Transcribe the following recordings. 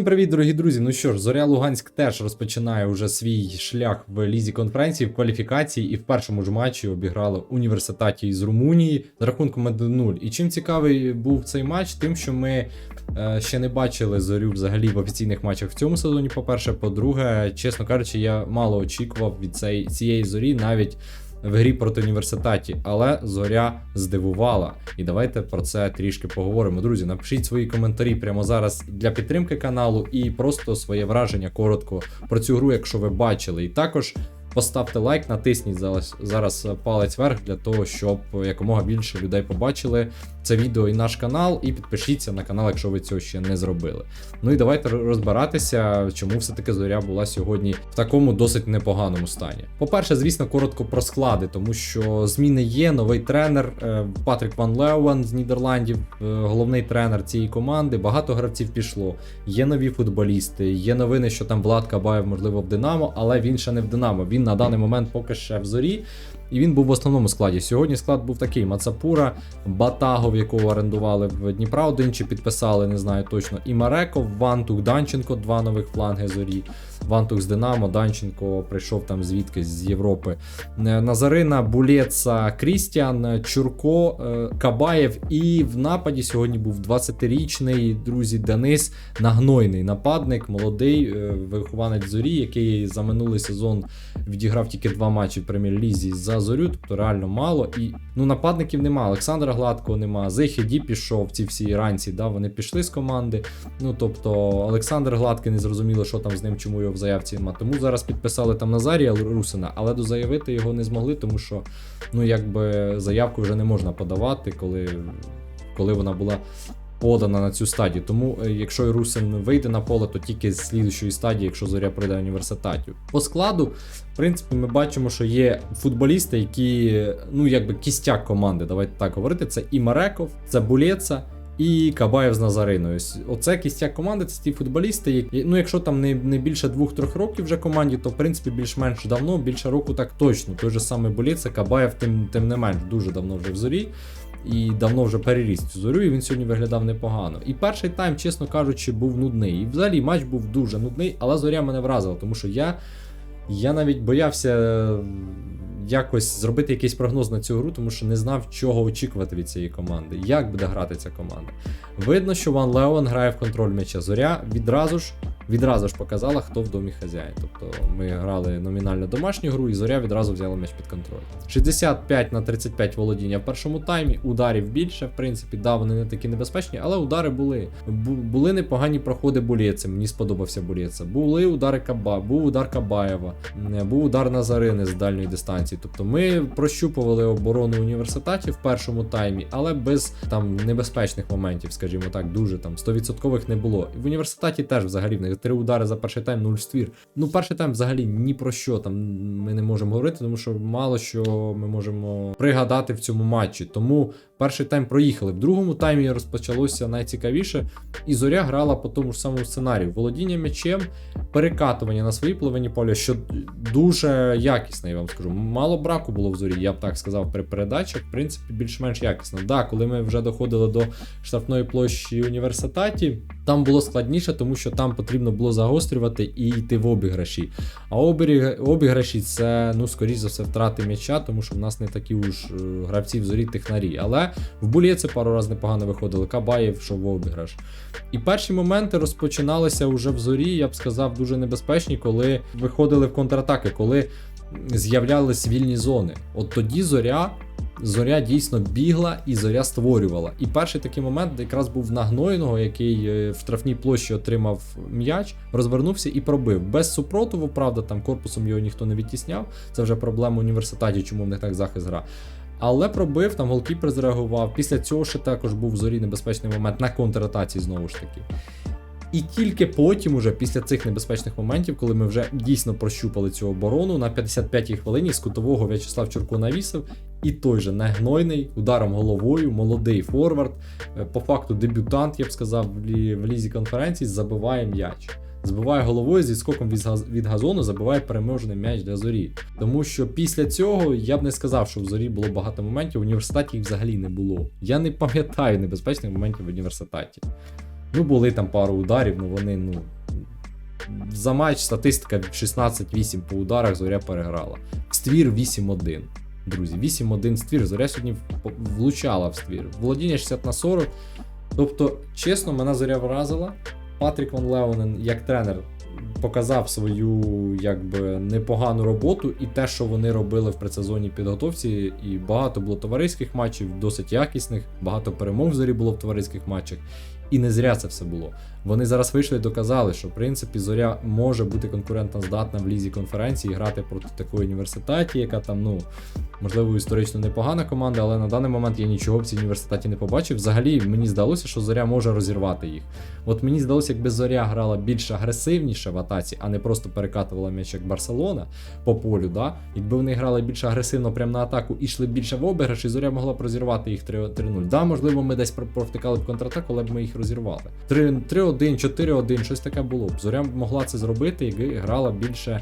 Усім привіт, дорогі друзі. Ну що ж, Зоря Луганськ теж розпочинає уже свій шлях в лізі конференції в кваліфікації і в першому ж матчі обіграли університаті із Румунії з рахунком 1-0. І чим цікавий був цей матч, тим, що ми е, ще не бачили зорю взагалі в офіційних матчах в цьому сезоні. По-перше, по-друге, чесно кажучи, я мало очікував від цей, цієї зорі навіть. В грі проти університеті, але зоря здивувала. І давайте про це трішки поговоримо. Друзі, напишіть свої коментарі прямо зараз для підтримки каналу і просто своє враження коротко про цю гру, якщо ви бачили. І також поставте лайк, натисніть зараз, зараз палець вверх для того, щоб якомога більше людей побачили це відео і наш канал, і підпишіться на канал, якщо ви цього ще не зробили. Ну і давайте розбиратися, чому все-таки зоря була сьогодні в такому досить непоганому стані. По-перше, звісно, коротко про склади, тому що зміни є. Новий тренер е, Патрік Ван Леуан з Нідерландів, е, головний тренер цієї команди. Багато гравців пішло. Є нові футболісти, є новини, що там Влад Кабаєв, можливо, в Динамо, але він ще не в Динамо. Він на даний момент поки ще в зорі. І він був в основному складі. Сьогодні склад був такий: Мацапура, Батагов, якого орендували в Дніпра, один чи підписали, не знаю точно. І Мареков, Вантук, Данченко, два нових фланги зорі. Вантук з Динамо, Данченко прийшов там звідки з Європи. Е, Назарина, Булєца, Крістіан, Чурко, е, Кабаєв. І в нападі сьогодні був 20-річний друзі Денис Нагнойний нападник, молодий е, вихованець зорі, який за минулий сезон відіграв тільки два матчі в прем'єр-лізі за зорю, тобто реально мало. І ну нападників нема. Олександра Гладкого нема. Зейхеді пішов ці всі ранці. да, Вони пішли з команди. Ну тобто Олександр Гладкий не зрозуміло, що там з ним, чому його заявці нема. Тому зараз підписали там Назарія Русина, але дозаявити його не змогли, тому що ну якби заявку вже не можна подавати, коли, коли вона була. Подана на цю стадію. Тому, е, якщо Русин вийде на поле, то тільки з слідущої стадії, якщо зоря пройде університетів. По складу, в принципі, ми бачимо, що є футболісти, які, ну, якби кістяк команди, давайте так говорити. Це і Мареков, це Булєца. І Кабаєв з Назариною. Оце кістяк команди, це ті футболісти, ну якщо там не не більше двох-трьох років вже команді, то в принципі більш-менш давно, більше року так точно. Той же самий Боліце, Кабаєв, тим тим не менш, дуже давно вже в зорі. І давно вже переріс цю зорю, і він сьогодні виглядав непогано. І перший тайм, чесно кажучи, був нудний. І взагалі матч був дуже нудний, але зоря мене вразила, тому що я я навіть боявся якось зробити якийсь прогноз на цю гру, тому що не знав, чого очікувати від цієї команди, як буде грати ця команда. Видно, що Ван Леон грає в контроль м'яча. Зоря відразу ж відразу ж показала, хто в домі хазяїн. Тобто ми грали номінально домашню гру, і зоря відразу взяла м'яч під контроль. 65 на 35 володіння в першому таймі, ударів більше, в принципі, да, вони не такі небезпечні, але удари були. Бу були непогані проходи Булєця, мені сподобався Булєца. Були удари Каба, був удар Кабаєва, був удар Назарини з дальньої дистанції. Тобто ми прощупували оборону університетів в першому таймі, але без там небезпечних моментів, скажімо так, дуже там 100% не було. В університеті теж взагалі в них три удари за перший тайм, нуль ствір. Ну, перший тайм взагалі ні про що там ми не можемо говорити, тому що мало що ми можемо пригадати в цьому матчі. Тому перший тайм проїхали. В другому таймі розпочалося найцікавіше, і зоря грала по тому ж самому сценарію. Володіння м'ячем, перекатування на своїй половині поля, що дуже якісне, я вам скажу. Мало браку було в зорі, я б так сказав, при передачах, в принципі, більш-менш якісно. Да, коли ми вже доходили до штрафної площі університеті, там було складніше, тому що там потрібно було загострювати і йти в обіграші. А обіграші це, ну, скоріш за все, втрати м'яча, тому що в нас не такі уж е, гравці в зорі технарі. Але в булєці пару разів непогано виходили. Кабаєв, що в обіграш. І перші моменти розпочиналися вже в зорі, я б сказав, дуже небезпечні, коли виходили в контратаки, коли з'являлись вільні зони. От тоді зоря зоря дійсно бігла і зоря створювала. І перший такий момент якраз був нагнойного, який е, в штрафній площі отримав м'яч, розвернувся і пробив. Без супротиву, правда, там корпусом його ніхто не відтісняв. Це вже проблема університеті, чому в них так захист гра. Але пробив, там голкіпер зреагував. Після цього ще також був в зорі небезпечний момент на контратації знову ж таки. І тільки потім, уже після цих небезпечних моментів, коли ми вже дійсно прощупали цю оборону, на 55-й хвилині з кутового В'ячеслав Чурко навісив, і той же негнойний ударом головою, молодий форвард, е, по факту дебютант, я б сказав, в лізі конференції, забиває м'яч. Збиває головою зі скоком від газону, забиває переможний м'яч для зорі. Тому що після цього я б не сказав, що в зорі було багато моментів. В університеті їх взагалі не було. Я не пам'ятаю небезпечних моментів в університеті. Ну, були там пару ударів, ну вони, ну. За матч статистика 16-8 по ударах зоря переграла. Ствір 8-1. Друзі, 8-1 ствір. Зоря сьогодні влучала в ствір. Володіння 60 на 40. Тобто, чесно, мене зоря вразила. Патрік Ван Леонен, як тренер, показав свою якби непогану роботу, і те, що вони робили в предсезонній підготовці, і багато було товариських матчів, досить якісних, багато перемог взагалі було в товариських матчах. І не зря це все було. Вони зараз вийшли і доказали, що в принципі зоря може бути конкурентно здатна в лізі конференції, грати проти такої університеті, яка там, ну можливо, історично непогана команда, але на даний момент я нічого в цій університеті не побачив. Взагалі мені здалося, що зоря може розірвати їх. От мені здалося, якби зоря грала більш агресивніше в атаці, а не просто перекатувала м'яч як Барселона по полю. Да? Якби вони грали більш агресивно прямо на атаку і йшли більше в обіграш, і зоря могла б розірвати їх 3 3-0. Да, можливо, ми десь провтикали б контратаку, але б ми їх розірвали. 3 3-1, 4-1, щось таке було. Зоря могла це зробити, якби грала більше,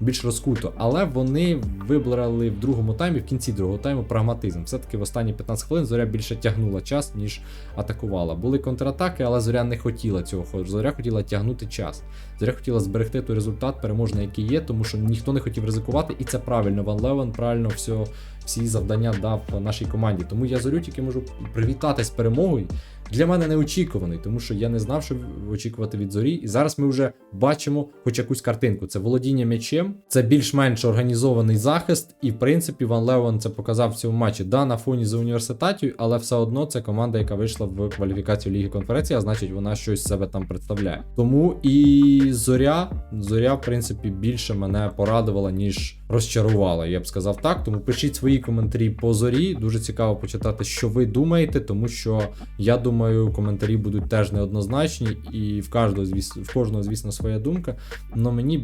більш розкуто. Але вони вибрали в другому таймі, в кінці другого тайму, прагматизм. Все-таки в останні 15 хвилин зоря більше тягнула час, ніж атакувала. Були контратаки, але зоря не хотіла цього. Зоря хотіла тягнути час. Зоря хотіла зберегти той результат переможний, який є, тому що ніхто не хотів ризикувати, і це правильно. Ван Левен правильно все, всі завдання дав нашій команді. Тому я зорю тільки можу привітати з перемогою. Для мене неочікуваний, тому що я не знав, що очікувати від зорі. І зараз ми вже бачимо хоч якусь картинку. Це володіння м'ячем, це більш-менш організований захист, і в принципі Ван Левен це показав в цьому матчі. Да, на фоні за університатів, але все одно це команда, яка вийшла в кваліфікацію Ліги конференції, а значить вона щось себе там представляє. Тому і зоря, зоря, в принципі, більше мене порадувала, ніж розчарувала. Я б сказав так. Тому пишіть свої коментарі по зорі. Дуже цікаво почитати, що ви думаєте, тому що я думаю, коментарі будуть теж неоднозначні, і в кожного, звісно, в кожного, звісно, своя думка. Але мені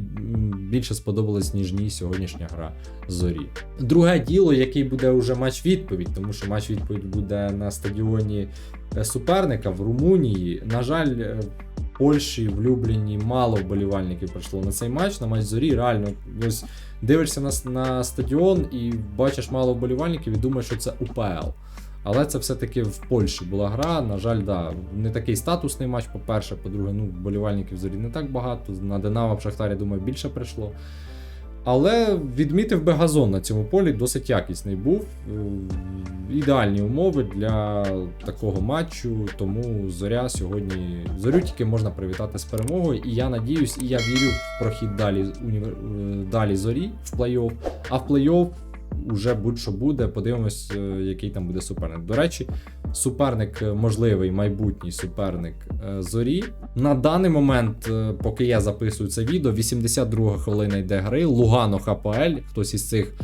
більше сподобалась, ніж ні сьогоднішня гра зорі. Друге діло, який буде вже матч відповідь, тому що матч відповідь буде на стадіоні е, суперника в Румунії. На жаль, е, Польщі в Любліні мало вболівальників прийшло на цей матч, на матч зорі. Реально, ось дивишся на, на стадіон і бачиш мало вболівальників і думаєш, що це УПЛ. Але це все-таки в Польщі була гра. На жаль, да, не такий статусний матч, по-перше, по-друге, ну, вболівальників зорі не так багато. На Динамо в Шахтарі, думаю, більше прийшло. Але відмітив би газон на цьому полі, досить якісний був. Е, Ідеальні умови для такого матчу. Тому зоря сьогодні. Зорю тільки можна привітати з перемогою. І я надіюсь, і я вірю в прохід далі, е, далі зорі в плей-офф. А в плей-офф уже будь-що буде. Подивимось, е, який там буде суперник. До речі, суперник, е, можливий майбутній суперник е, зорі. На даний момент, е, поки я записую це відео, 82 хвилина йде гри. Лугано ХПЛ. Хтось із цих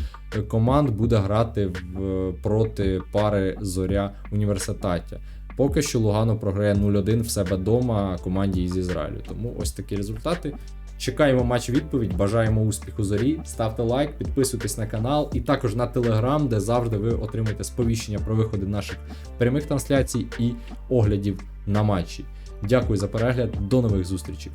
команд буде грати в, проти пари Зоря університаття. Поки що Лугано програє 0-1 в себе дома команді із Ізраїлю. Тому ось такі результати. Чекаємо матч відповідь, бажаємо успіху зорі. Ставте лайк, підписуйтесь на канал і також на телеграм, де завжди ви отримаєте сповіщення про виходи наших прямих трансляцій і оглядів на матчі. Дякую за перегляд, до нових зустрічей.